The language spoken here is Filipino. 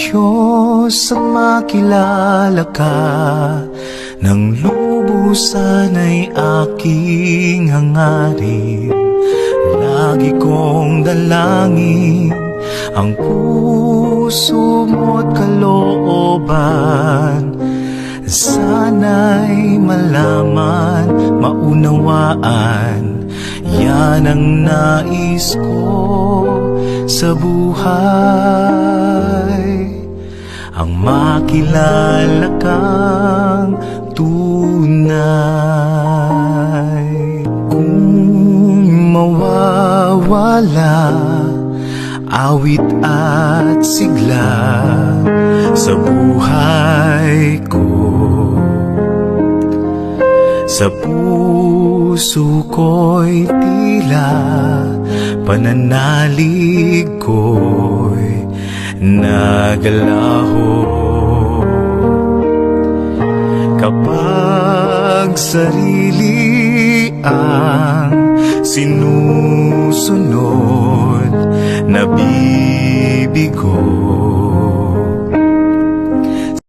Diyos ang makilala ka. Nang lubusan ay aking hangarin. Lagi kong dalangin Ang puso mo't kalooban. Sana'y malaman, maunawaan. Yan ang nais ko sa buhay Ang makilala kang tunay. Kung mawawala Awit at sigla sa buhay ko. Sa puso ko'y tila Pananalig ko'y nagalaho. Kapag sarili ang sinusunod Nabibigo